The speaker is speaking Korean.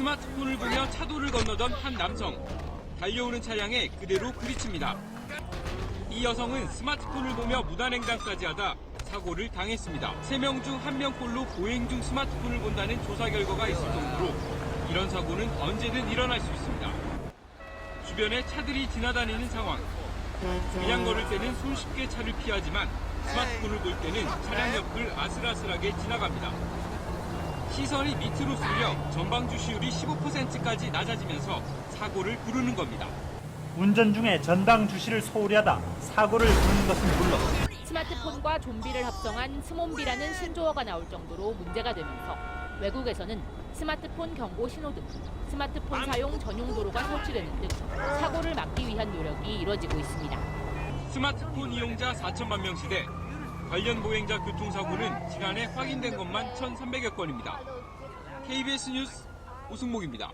스마트폰을 보며 차도를 건너던 한 남성. 달려오는 차량에 그대로 그리칩니다. 이 여성은 스마트폰을 보며 무단횡단까지 하다 사고를 당했습니다. 3명 중 1명꼴로 보행 중 스마트폰을 본다는 조사 결과가 있을 정도로 이런 사고는 언제든 일어날 수 있습니다. 주변에 차들이 지나다니는 상황. 그냥 걸을 때는 손쉽게 차를 피하지만 스마트폰을 볼 때는 차량 옆을 아슬아슬하게 지나갑니다. 시선이 밑으로 쏠려 전방 주시율이 15%까지 낮아지면서 사고를 부르는 겁니다. 운전 중에 전방 주시를 소홀히 하다 사고를 부르는 것은 물론 스마트폰과 좀비를 합성한 스몬비라는 신조어가 나올 정도로 문제가 되면서 외국에서는 스마트폰 경고 신호 등, 스마트폰 사용 전용 도로가 설치되는 등 사고를 막기 위한 노력이 이뤄지고 있습니다. 스마트폰 이용자 4천만 명 시대 관련 보행자 교통사고는 지난해 확인된 것만 1,300여 건입니다. KBS 뉴스 오승목입니다.